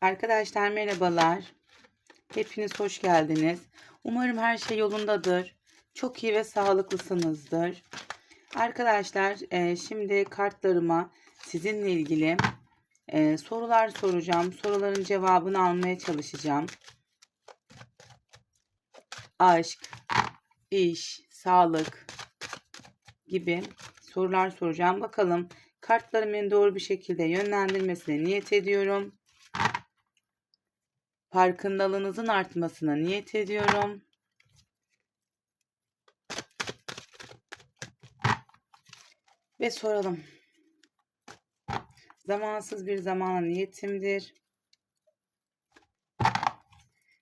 Arkadaşlar merhabalar. Hepiniz hoş geldiniz. Umarım her şey yolundadır. Çok iyi ve sağlıklısınızdır. Arkadaşlar e, şimdi kartlarıma sizinle ilgili e, sorular soracağım. Soruların cevabını almaya çalışacağım. Aşk, iş, sağlık gibi sorular soracağım. Bakalım kartlarım beni doğru bir şekilde yönlendirmesine niyet ediyorum. Farkındalığınızın artmasına niyet ediyorum. Ve soralım. Zamansız bir zamana niyetimdir.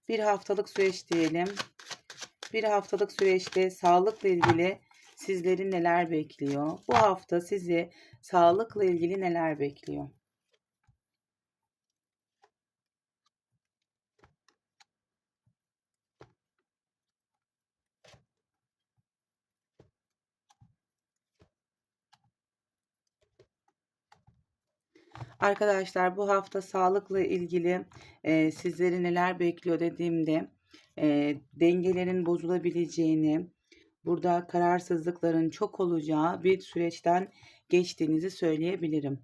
Bir haftalık süreç diyelim. Bir haftalık süreçte sağlıkla ilgili sizleri neler bekliyor? Bu hafta sizi sağlıkla ilgili neler bekliyor? Arkadaşlar bu hafta sağlıkla ilgili e, sizleri neler bekliyor dediğimde e, dengelerin bozulabileceğini, burada kararsızlıkların çok olacağı bir süreçten geçtiğinizi söyleyebilirim.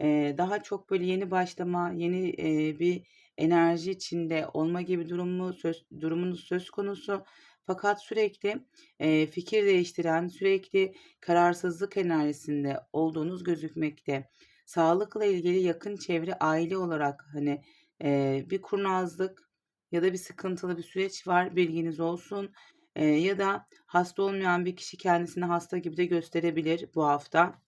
E, daha çok böyle yeni başlama, yeni e, bir enerji içinde olma gibi durumu söz, durumunuz söz konusu. Fakat sürekli e, fikir değiştiren, sürekli kararsızlık enerjisinde olduğunuz gözükmekte sağlıkla ilgili yakın çevre aile olarak hani e, bir kurnazlık ya da bir sıkıntılı bir süreç var bilginiz olsun. E, ya da hasta olmayan bir kişi kendisini hasta gibi de gösterebilir bu hafta.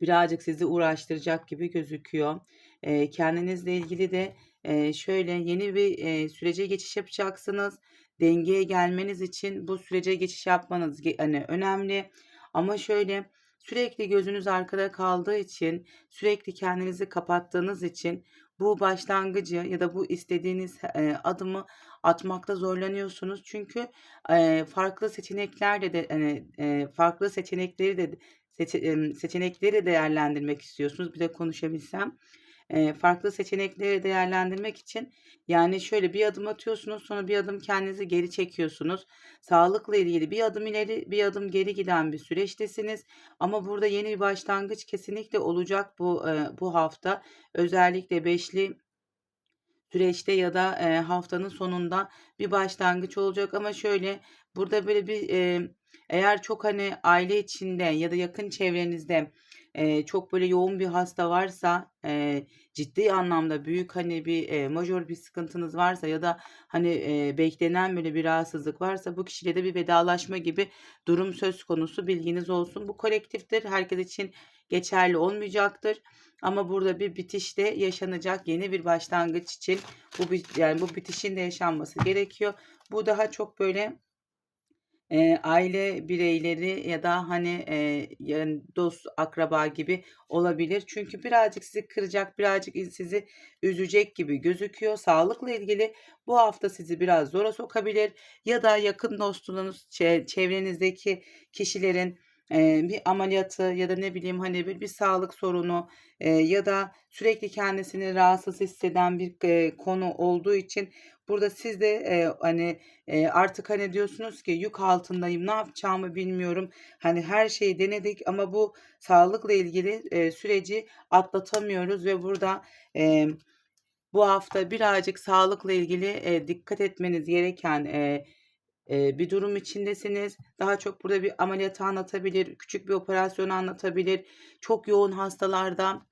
Birazcık sizi uğraştıracak gibi gözüküyor. E, kendinizle ilgili de e, şöyle yeni bir e, sürece geçiş yapacaksınız. Dengeye gelmeniz için bu sürece geçiş yapmanız hani önemli. Ama şöyle Sürekli gözünüz arkada kaldığı için, sürekli kendinizi kapattığınız için bu başlangıcı ya da bu istediğiniz e, adımı atmakta zorlanıyorsunuz. Çünkü e, farklı seçeneklerle de hani e, farklı seçenekleri de seçe, seçenekleri değerlendirmek istiyorsunuz. Bir de konuşabilsem farklı seçenekleri değerlendirmek için yani şöyle bir adım atıyorsunuz sonra bir adım kendinizi geri çekiyorsunuz. Sağlıkla ilgili bir adım ileri bir adım geri giden bir süreçtesiniz. Ama burada yeni bir başlangıç kesinlikle olacak bu bu hafta. Özellikle beşli süreçte ya da haftanın sonunda bir başlangıç olacak ama şöyle burada böyle bir eğer çok hani aile içinde ya da yakın çevrenizde Eee, çok böyle yoğun bir hasta varsa, eee, ciddi anlamda büyük, hani, bir, eee, majör bir sıkıntınız varsa ya da, hani, eee, beklenen böyle bir rahatsızlık varsa bu kişiyle de bir vedalaşma gibi durum söz konusu. Bilginiz olsun. Bu kolektiftir. Herkes için geçerli olmayacaktır. Ama burada bir bitiş de yaşanacak. Yeni bir başlangıç için bu yani bu bitişin de yaşanması gerekiyor. Bu daha çok böyle Eee, aile bireyleri ya da, hani, eee, yani, dost, akraba gibi olabilir. Çünkü birazcık sizi kıracak, birazcık sizi üzecek gibi gözüküyor. Sağlıkla ilgili bu hafta sizi biraz zora sokabilir ya da yakın dostunuz, çe çevrenizdeki kişilerin, bir ameliyatı ya da ne bileyim, hani, bir bir sağlık sorunu, ya da sürekli kendisini rahatsız hisseden bir, konu olduğu için burada siz de, eee, hani, eee, artık, hani, diyorsunuz ki yük altındayım, ne yapacağımı bilmiyorum. Hani, her şeyi denedik ama bu sağlıkla ilgili, eee, süreci atlatamıyoruz ve burada, emm, bu hafta birazcık sağlıkla ilgili, eee, dikkat etmeniz gereken, eee, eee, bir durum içindesiniz. Daha çok burada bir ameliyatı anlatabilir, küçük bir operasyonu anlatabilir. Çok yoğun hastalarda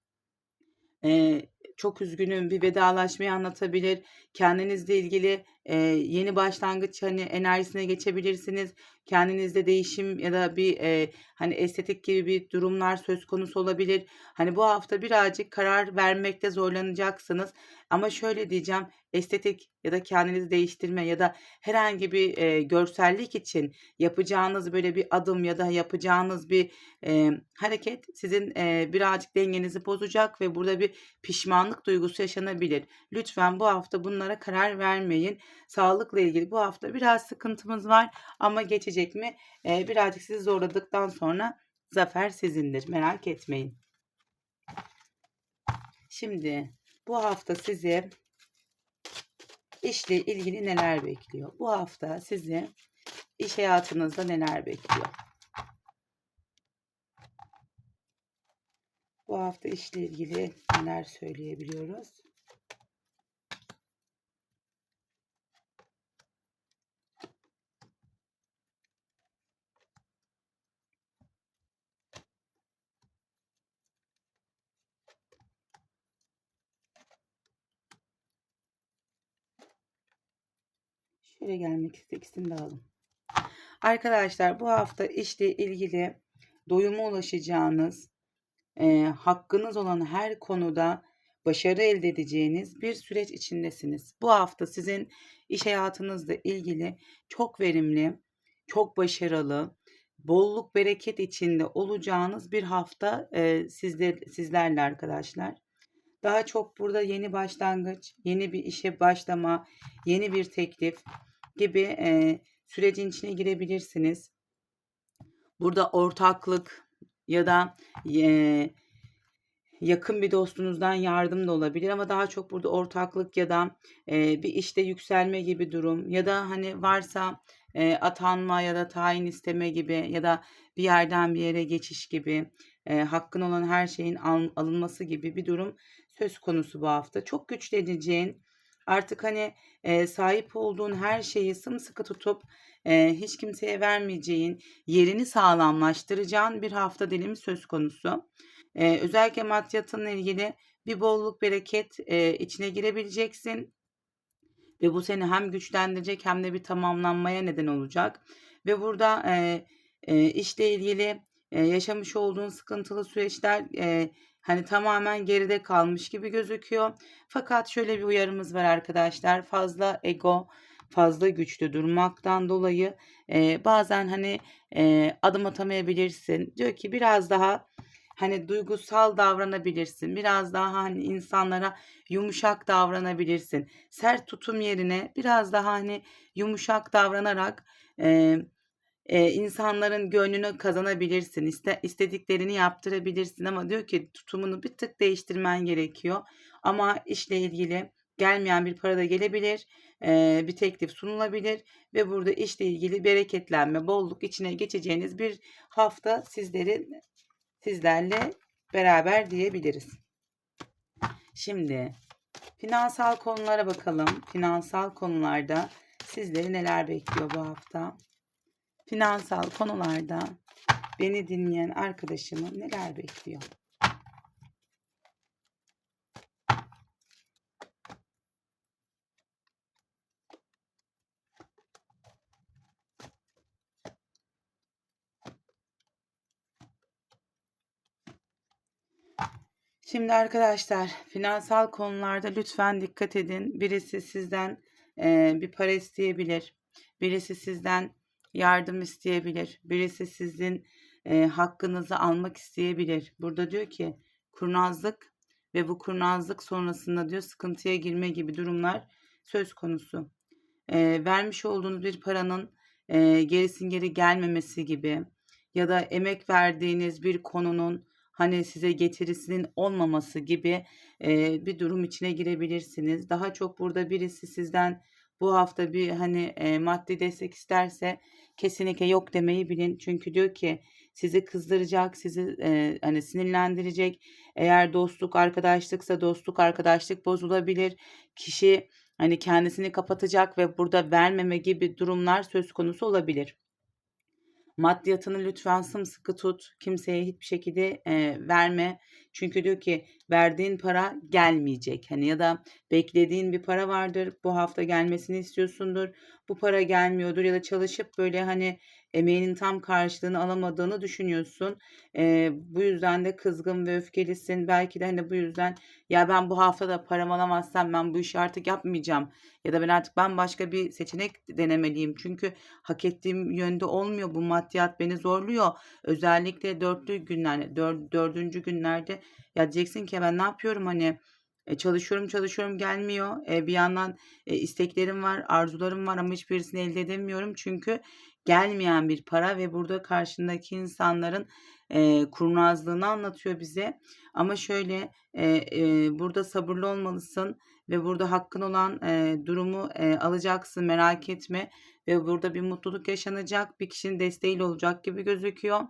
Eee, çok üzgünüm, bir vedalaşmayı anlatabilir. Kendinizle ilgili, eee, yeni başlangıç, hani, enerjisine geçebilirsiniz. Kendinizde değişim ya da bir, eee, hani, estetik gibi bir durumlar söz konusu olabilir. Hani, bu hafta birazcık karar vermekte zorlanacaksınız. Ama şöyle diyeceğim, estetik ya da kendinizi değiştirme ya da herhangi bir, eee, görsellik için yapacağınız böyle bir adım ya da yapacağınız bir, emm, hareket sizin, eee, birazcık dengenizi bozacak ve burada bir pişmanlık duygusu yaşanabilir. Lütfen bu hafta bunlara karar vermeyin. Sağlıkla ilgili bu hafta biraz sıkıntımız var ama geçecek mi? Eee, birazcık sizi zorladıktan sonra zafer sizindir. Merak etmeyin. Şimdi bu hafta sizi işle ilgili neler bekliyor? Bu hafta sizi iş hayatınızda neler bekliyor? Bu hafta işle ilgili neler söyleyebiliyoruz? Şöyle gelmek istedik. İkisini de alalım. Arkadaşlar bu hafta işle ilgili doyuma ulaşacağınız, e, hakkınız olan her konuda başarı elde edeceğiniz bir süreç içindesiniz. Bu hafta sizin iş hayatınızla ilgili çok verimli, çok başarılı, bolluk bereket içinde olacağınız bir hafta e, sizler, sizlerle arkadaşlar. Daha çok burada yeni başlangıç, yeni bir işe başlama, yeni bir teklif gibi e, sürecin içine girebilirsiniz. Burada ortaklık ya da e, yakın bir dostunuzdan yardım da olabilir ama daha çok burada ortaklık ya da e, bir işte yükselme gibi durum ya da hani varsa e, atanma ya da tayin isteme gibi ya da bir yerden bir yere geçiş gibi e, hakkın olan her şeyin al, alınması gibi bir durum söz konusu bu hafta. Çok güçleneceğin artık hani e, sahip olduğun her şeyi sımsıkı tutup e, hiç kimseye vermeyeceğin yerini sağlamlaştıracağın bir hafta dilimi söz konusu. E, özellikle maddiyatınla ilgili bir bolluk bereket e, içine girebileceksin ve bu seni hem güçlendirecek hem de bir tamamlanmaya neden olacak. Ve burada e, e, işle ilgili e, yaşamış olduğun sıkıntılı süreçler e, hani tamamen geride kalmış gibi gözüküyor. Fakat şöyle bir uyarımız var arkadaşlar. Fazla ego, fazla güçlü durmaktan dolayı e, bazen hani e, adım atamayabilirsin. Diyor ki biraz daha hani duygusal davranabilirsin. Biraz daha hani insanlara yumuşak davranabilirsin. Sert tutum yerine biraz daha hani yumuşak davranarak e, e, insanların gönlünü kazanabilirsin. İste, istediklerini yaptırabilirsin ama diyor ki tutumunu bir tık değiştirmen gerekiyor. Ama işle ilgili gelmeyen bir para da gelebilir. E, bir teklif sunulabilir ve burada işle ilgili bereketlenme, bolluk içine geçeceğiniz bir hafta sizlerin sizlerle beraber diyebiliriz. Şimdi finansal konulara bakalım. Finansal konularda sizleri neler bekliyor bu hafta? Finansal konularda beni dinleyen arkadaşımı neler bekliyor? Şimdi arkadaşlar finansal konularda lütfen dikkat edin. Birisi sizden e, bir para isteyebilir. Birisi sizden yardım isteyebilir. Birisi sizin e, hakkınızı almak isteyebilir. Burada diyor ki kurnazlık ve bu kurnazlık sonrasında diyor sıkıntıya girme gibi durumlar söz konusu. E, vermiş olduğunuz bir paranın e, gerisin geri gelmemesi gibi ya da emek verdiğiniz bir konunun hani size getirisinin olmaması gibi e, bir durum içine girebilirsiniz. Daha çok burada birisi sizden bu hafta bir hani e, maddi destek isterse kesinlikle yok demeyi bilin. Çünkü diyor ki sizi kızdıracak, sizi e, hani sinirlendirecek. Eğer dostluk, arkadaşlıksa dostluk, arkadaşlık bozulabilir. Kişi hani kendisini kapatacak ve burada vermeme gibi durumlar söz konusu olabilir. Maddiyatını lütfen sımsıkı tut. Kimseye hiçbir şekilde e, verme. Çünkü diyor ki verdiğin para gelmeyecek. Hani ya da beklediğin bir para vardır. Bu hafta gelmesini istiyorsundur. Bu para gelmiyordur ya da çalışıp böyle hani emeğinin tam karşılığını alamadığını düşünüyorsun. E, bu yüzden de kızgın ve öfkelisin. Belki de hani bu yüzden ya ben bu hafta da param alamazsam ben bu işi artık yapmayacağım. Ya da ben artık ben başka bir seçenek denemeliyim. Çünkü hak ettiğim yönde olmuyor. Bu maddiyat beni zorluyor. Özellikle dörtlü günler, dör, dördüncü günlerde ya diyeceksin ki ben ne yapıyorum hani e, çalışıyorum çalışıyorum gelmiyor. E, bir yandan e, isteklerim var, arzularım var ama hiçbirisini elde edemiyorum. Çünkü gelmeyen bir para ve burada karşındaki insanların eee, kurnazlığını anlatıyor bize. Ama şöyle, eee, eee, burada sabırlı olmalısın ve burada hakkın olan, eee, durumu, eee, alacaksın, merak etme ve burada bir mutluluk yaşanacak, bir kişinin desteğiyle olacak gibi gözüküyor.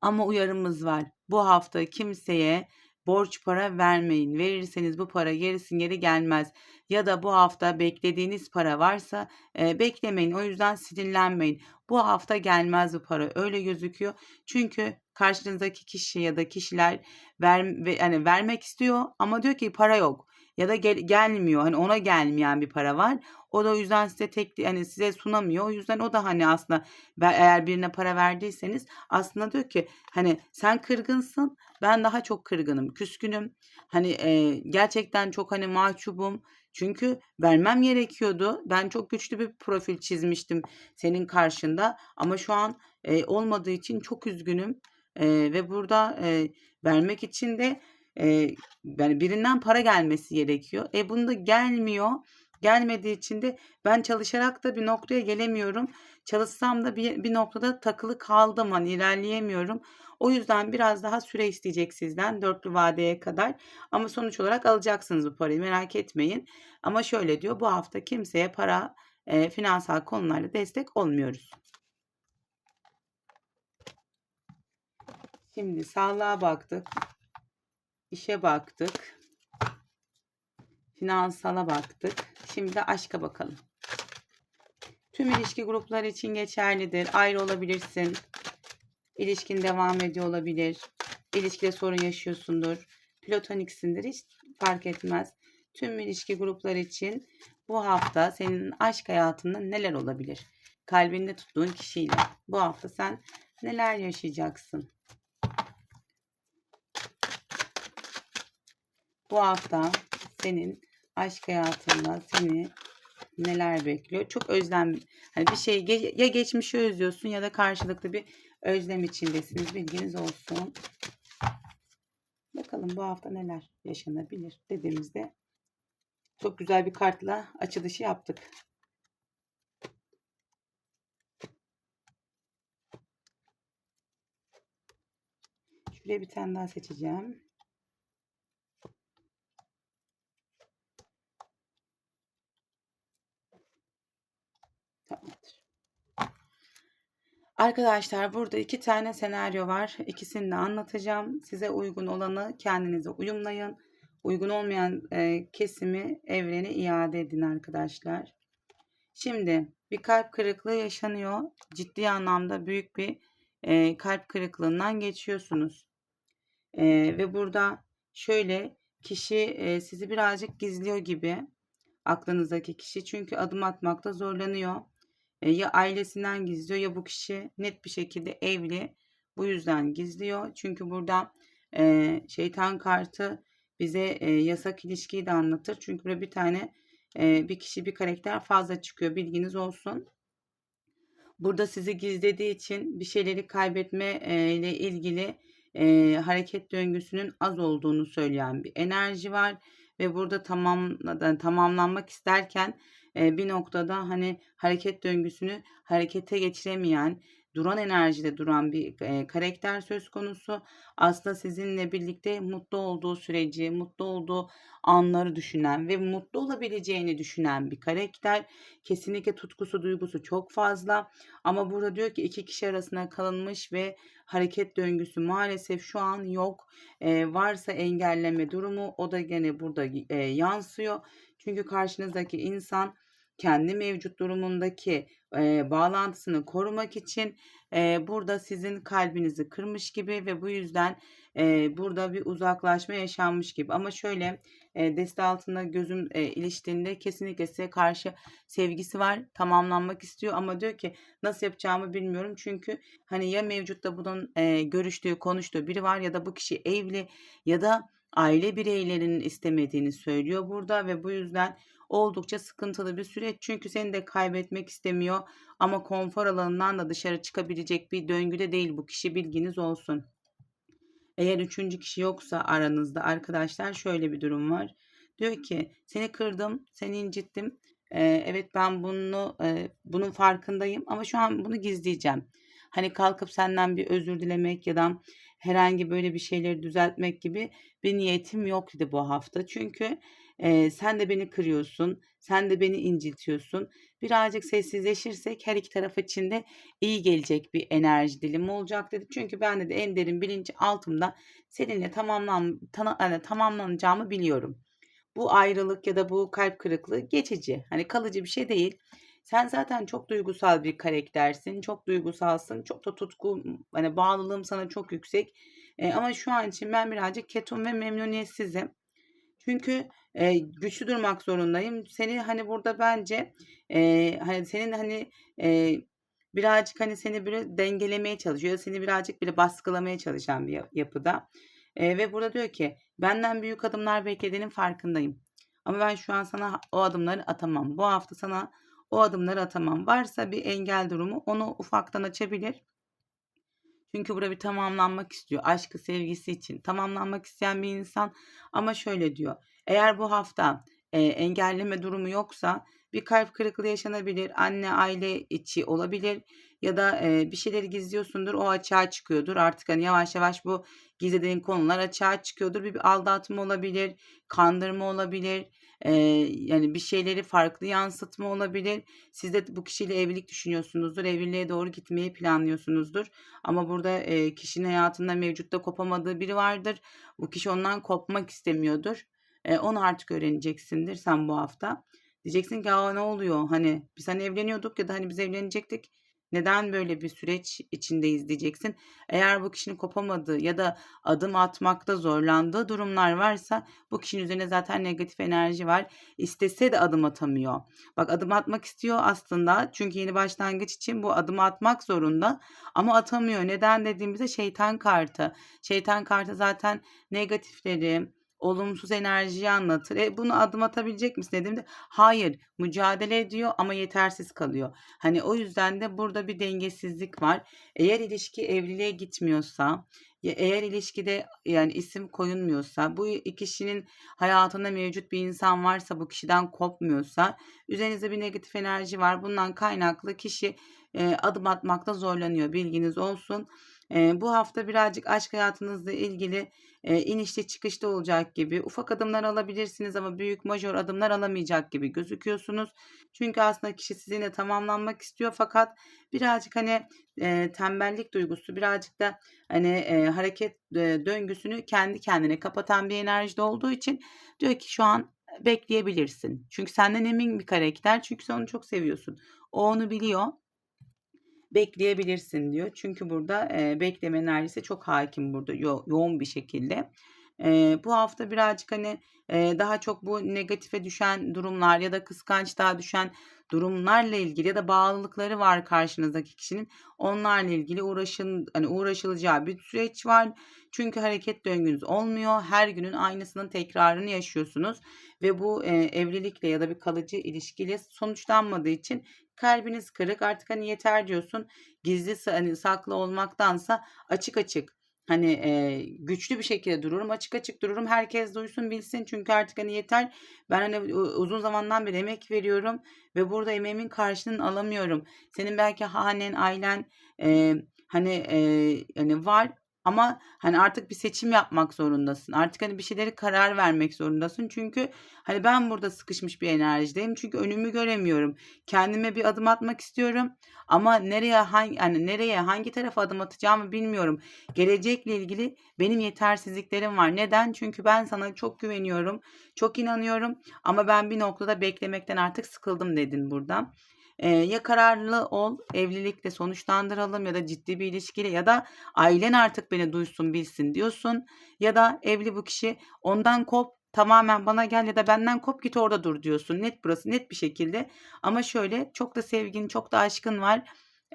Ama uyarımız var. Bu hafta kimseye borç para vermeyin. Verirseniz bu para gerisin geri gelmez. Ya da bu hafta beklediğiniz para varsa e, beklemeyin. O yüzden sinirlenmeyin. Bu hafta gelmez bu para. Öyle gözüküyor. Çünkü karşınızdaki kişi ya da kişiler ver, ve, vermek istiyor ama diyor ki para yok ya da gel, gelmiyor. Hani ona gelmeyen bir para var. O da o yüzden size tek hani size sunamıyor. O yüzden o da hani aslında eğer birine para verdiyseniz aslında diyor ki hani sen kırgınsın ben daha çok kırgınım küskünüm hani e, gerçekten çok hani mahcubum çünkü vermem gerekiyordu ben çok güçlü bir profil çizmiştim senin karşında ama şu an e, olmadığı için çok üzgünüm e, ve burada e, vermek için de e, yani birinden para gelmesi gerekiyor e bunda gelmiyor Gelmediği için de ben çalışarak da bir noktaya gelemiyorum. Çalışsam da bir, bir noktada takılı kaldım hani ilerleyemiyorum. O yüzden biraz daha süre isteyecek sizden dörtlü vadeye kadar. Ama sonuç olarak alacaksınız bu parayı merak etmeyin. Ama şöyle diyor bu hafta kimseye para e, finansal konularda destek olmuyoruz. Şimdi sağlığa baktık. İşe baktık. Finansala baktık. Şimdi de aşka bakalım. Tüm ilişki grupları için geçerlidir. Ayrı olabilirsin. İlişkin devam ediyor olabilir. İlişkide sorun yaşıyorsundur. Platoniksindir. Hiç fark etmez. Tüm ilişki grupları için bu hafta senin aşk hayatında neler olabilir? Kalbinde tuttuğun kişiyle. Bu hafta sen neler yaşayacaksın? Bu hafta senin aşk hayatında seni neler bekliyor? Çok özlem hani bir şey ya geçmişi özlüyorsun ya da karşılıklı bir özlem içindesiniz. Bilginiz olsun. Bakalım bu hafta neler yaşanabilir dediğimizde çok güzel bir kartla açılışı yaptık. Şuraya bir tane daha seçeceğim. Arkadaşlar burada iki tane senaryo var. İkisini de anlatacağım. Size uygun olanı kendinize uyumlayın. Uygun olmayan e, kesimi evrene iade edin arkadaşlar. Şimdi bir kalp kırıklığı yaşanıyor. Ciddi anlamda büyük bir e, kalp kırıklığından geçiyorsunuz. E, ve burada şöyle kişi e, sizi birazcık gizliyor gibi aklınızdaki kişi. Çünkü adım atmakta zorlanıyor. E, ya ailesinden gizliyor ya bu kişi net bir şekilde evli. Bu yüzden gizliyor. Çünkü burada e, şeytan kartı bize e, yasak ilişkiyi de anlatır. Çünkü burada bir tane e, bir kişi bir karakter fazla çıkıyor. Bilginiz olsun. Burada sizi gizlediği için bir şeyleri kaybetme e, ile ilgili e, hareket döngüsünün az olduğunu söyleyen bir enerji var ve burada tamam tamamlanmak isterken bir noktada hani hareket döngüsünü harekete geçiremeyen, duran enerjide duran bir karakter söz konusu. Aslında sizinle birlikte mutlu olduğu süreci, mutlu olduğu anları düşünen ve mutlu olabileceğini düşünen bir karakter. Kesinlikle tutkusu, duygusu çok fazla. Ama burada diyor ki iki kişi arasında kalınmış ve hareket döngüsü maalesef şu an yok. E, varsa engelleme durumu o da gene burada e, yansıyor. Çünkü karşınızdaki insan kendi mevcut durumundaki e, bağlantısını korumak için e, burada sizin kalbinizi kırmış gibi ve bu yüzden e, burada bir uzaklaşma yaşanmış gibi. Ama şöyle e, deste altında gözüm e, iliştiğinde kesinlikle size karşı sevgisi var. Tamamlanmak istiyor ama diyor ki nasıl yapacağımı bilmiyorum. Çünkü hani ya mevcutta bunun e, görüştüğü, konuştuğu biri var ya da bu kişi evli ya da aile bireylerinin istemediğini söylüyor burada ve bu yüzden oldukça sıkıntılı bir süreç. Çünkü seni de kaybetmek istemiyor ama konfor alanından da dışarı çıkabilecek bir döngüde değil bu kişi bilginiz olsun. Eğer üçüncü kişi yoksa aranızda arkadaşlar şöyle bir durum var. Diyor ki seni kırdım, seni incittim. Ee, evet ben bunu e, bunun farkındayım ama şu an bunu gizleyeceğim. hani kalkıp senden bir özür dilemek ya da herhangi böyle bir şeyleri düzeltmek gibi bir niyetim yok dedi bu hafta. Çünkü e, sen de beni kırıyorsun, sen de beni incitiyorsun. Birazcık sessizleşirsek her iki taraf için de iyi gelecek bir enerji dilimi olacak dedi. Çünkü ben de en derin bilinç altımda seninle tamamlan, tana, yani tamamlanacağımı biliyorum. Bu ayrılık ya da bu kalp kırıklığı geçici. Hani kalıcı bir şey değil. Sen zaten çok duygusal bir karaktersin. Çok duygusalsın. Çok da tutku hani bağlılığım sana çok yüksek. E, ama şu an için ben birazcık ketum ve memnuniyetsizim. Çünkü e, güçlü durmak zorundayım. Seni hani burada bence e, hani senin hani e, birazcık hani seni böyle dengelemeye çalışıyor. Seni birazcık bile baskılamaya çalışan bir yapıda. E, ve burada diyor ki benden büyük adımlar beklediğinin farkındayım. Ama ben şu an sana o adımları atamam. Bu hafta sana o adımları atamam. Varsa bir engel durumu onu ufaktan açabilir. Çünkü burada bir tamamlanmak istiyor. Aşkı, sevgisi için tamamlanmak isteyen bir insan. Ama şöyle diyor. Eğer bu hafta e, engelleme durumu yoksa bir kalp kırıklığı yaşanabilir. Anne, aile içi olabilir. Ya da e, bir şeyleri gizliyorsundur. O açığa çıkıyordur. Artık hani yavaş yavaş bu gizlediğin konular açığa çıkıyordur. Bir, bir aldatma olabilir. Kandırma olabilir. E, yani bir şeyleri farklı yansıtma olabilir. Siz de bu kişiyle evlilik düşünüyorsunuzdur. Evliliğe doğru gitmeyi planlıyorsunuzdur. Ama burada e, kişinin hayatında mevcutta kopamadığı biri vardır. Bu kişi ondan kopmak istemiyordur. E, onu artık öğreneceksindir sen bu hafta. Diyeceksin ki ne oluyor? Hani biz hani evleniyorduk ya da hani biz evlenecektik. Neden böyle bir süreç içindeyiz diyeceksin. Eğer bu kişinin kopamadığı ya da adım atmakta zorlandığı durumlar varsa bu kişinin üzerine zaten negatif enerji var. İstese de adım atamıyor. Bak adım atmak istiyor aslında. Çünkü yeni başlangıç için bu adımı atmak zorunda ama atamıyor. Neden dediğimizde şeytan kartı. Şeytan kartı zaten negatifleri, olumsuz enerjiyi anlatır. E bunu adım atabilecek misin dediğimde hayır mücadele ediyor ama yetersiz kalıyor. Hani o yüzden de burada bir dengesizlik var. Eğer ilişki evliliğe gitmiyorsa eğer ilişkide yani isim koyulmuyorsa bu kişinin hayatında mevcut bir insan varsa bu kişiden kopmuyorsa üzerinizde bir negatif enerji var. Bundan kaynaklı kişi e, adım atmakta zorlanıyor. Bilginiz olsun. E, bu hafta birazcık aşk hayatınızla ilgili e, inişli çıkışta olacak gibi ufak adımlar alabilirsiniz ama büyük majör adımlar alamayacak gibi gözüküyorsunuz. Çünkü aslında kişi sizinle tamamlanmak istiyor fakat birazcık hani e, tembellik duygusu birazcık da hani e, hareket e, döngüsünü kendi kendine kapatan bir enerjide olduğu için diyor ki şu an bekleyebilirsin. Çünkü senden emin bir karakter. Çünkü sen onu çok seviyorsun. O onu biliyor bekleyebilirsin diyor. Çünkü burada e, bekleme enerjisi çok hakim burada yo- yoğun bir şekilde. E, bu hafta birazcık hani e, daha çok bu negatife düşen durumlar ya da kıskançlığa düşen durumlarla ilgili ya da bağlılıkları var karşınızdaki kişinin onlarla ilgili uğraşın hani uğraşılacağı bir süreç var. Çünkü hareket döngünüz olmuyor. Her günün aynısının tekrarını yaşıyorsunuz ve bu e, evlilikle ya da bir kalıcı ilişkiyle sonuçlanmadığı için kalbiniz kırık artık hani yeter diyorsun. Gizli hani saklı olmaktansa açık açık hani e, güçlü bir şekilde dururum. Açık açık dururum. Herkes duysun bilsin. Çünkü artık hani yeter. Ben hani uzun zamandan beri emek veriyorum ve burada emeğimin karşılığını alamıyorum. Senin belki hanen, ailen e, hani e, yani var ama hani artık bir seçim yapmak zorundasın. Artık hani bir şeyleri karar vermek zorundasın. Çünkü hani ben burada sıkışmış bir enerjideyim. Çünkü önümü göremiyorum. Kendime bir adım atmak istiyorum ama nereye hangi hani nereye hangi tarafa adım atacağımı bilmiyorum. Gelecekle ilgili benim yetersizliklerim var. Neden? Çünkü ben sana çok güveniyorum. Çok inanıyorum ama ben bir noktada beklemekten artık sıkıldım dedin burada. Ee, ya kararlı ol, evlilikle sonuçlandıralım ya da ciddi bir ilişkiyle ya da ailen artık beni duysun bilsin diyorsun. Ya da evli bu kişi ondan kop tamamen bana gel ya da benden kop git orada dur diyorsun. Net burası net bir şekilde. Ama şöyle çok da sevgin çok da aşkın var.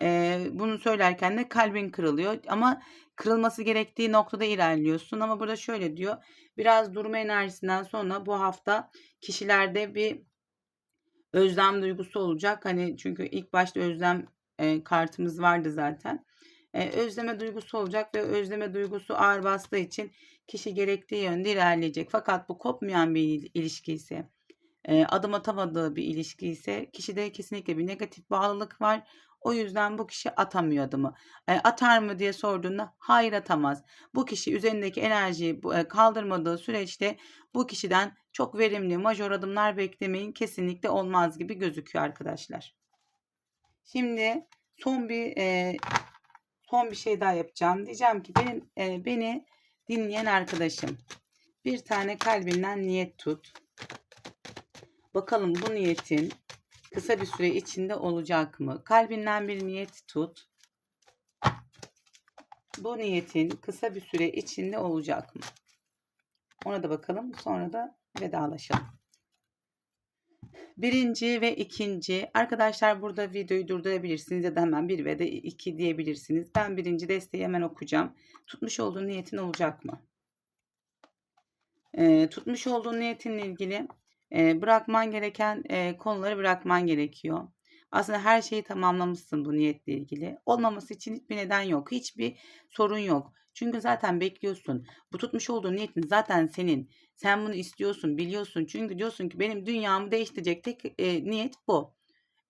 Ee, bunu söylerken de kalbin kırılıyor. Ama kırılması gerektiği noktada ilerliyorsun. Ama burada şöyle diyor. Biraz durma enerjisinden sonra bu hafta kişilerde bir özlem duygusu olacak. Hani çünkü ilk başta özlem e, kartımız vardı zaten. E, özleme duygusu olacak ve özleme duygusu ağır bastığı için kişi gerektiği yönde ilerleyecek. Fakat bu kopmayan bir ilişki ise e, adım atamadığı bir ilişki ise kişide kesinlikle bir negatif bağlılık var. O yüzden bu kişi atamıyor adımı. E, atar mı diye sorduğunda hayır atamaz. Bu kişi üzerindeki enerjiyi e, kaldırmadığı süreçte bu kişiden çok verimli majör adımlar beklemeyin. Kesinlikle olmaz gibi gözüküyor arkadaşlar. Şimdi son bir e, son bir şey daha yapacağım. Diyeceğim ki benim e, beni dinleyen arkadaşım bir tane kalbinden niyet tut. Bakalım bu niyetin kısa bir süre içinde olacak mı? Kalbinden bir niyet tut. Bu niyetin kısa bir süre içinde olacak mı? Ona da bakalım. Sonra da vedalaşalım. Birinci ve ikinci. Arkadaşlar burada videoyu durdurabilirsiniz ya da hemen bir ve de iki diyebilirsiniz. Ben birinci desteği hemen okuyacağım. Tutmuş olduğun niyetin olacak mı? Ee, tutmuş olduğun niyetinle ilgili e, bırakman gereken e, konuları bırakman gerekiyor. Aslında her şeyi tamamlamışsın bu niyetle ilgili. Olmaması için hiçbir neden yok. Hiçbir sorun yok. Çünkü zaten bekliyorsun. Bu tutmuş olduğun niyetin zaten senin. Sen bunu istiyorsun, biliyorsun. Çünkü diyorsun ki benim dünyamı değiştirecek tek e, niyet bu.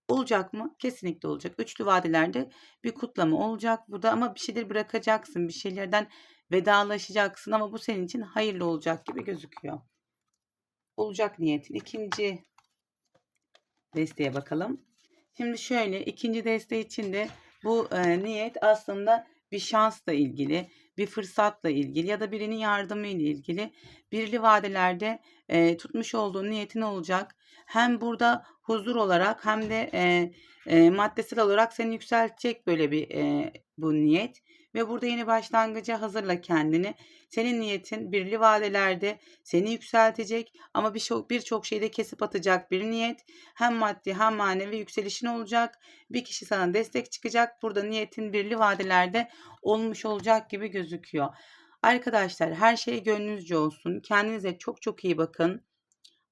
Olacak mı? Kesinlikle olacak. Üçlü vadelerde bir kutlama olacak burada ama bir şeyler bırakacaksın. Bir şeylerden vedalaşacaksın ama bu senin için hayırlı olacak gibi gözüküyor. Olacak niyetin. İkinci desteğe bakalım. Şimdi şöyle ikinci desteği için de bu e, niyet aslında bir şansla ilgili, bir fırsatla ilgili ya da birinin yardımı ile ilgili birli vadelerde e, tutmuş olduğun niyetin olacak. Hem burada huzur olarak hem de e, e, maddesel olarak seni yükseltecek böyle bir e, bu niyet. Ve burada yeni başlangıca hazırla kendini. Senin niyetin birli vadelerde seni yükseltecek ama birçok birçok şeyde kesip atacak bir niyet. Hem maddi hem manevi yükselişin olacak. Bir kişi sana destek çıkacak. Burada niyetin birli vadelerde olmuş olacak gibi gözüküyor. Arkadaşlar her şey gönlünüzce olsun. Kendinize çok çok iyi bakın.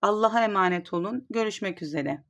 Allah'a emanet olun. Görüşmek üzere.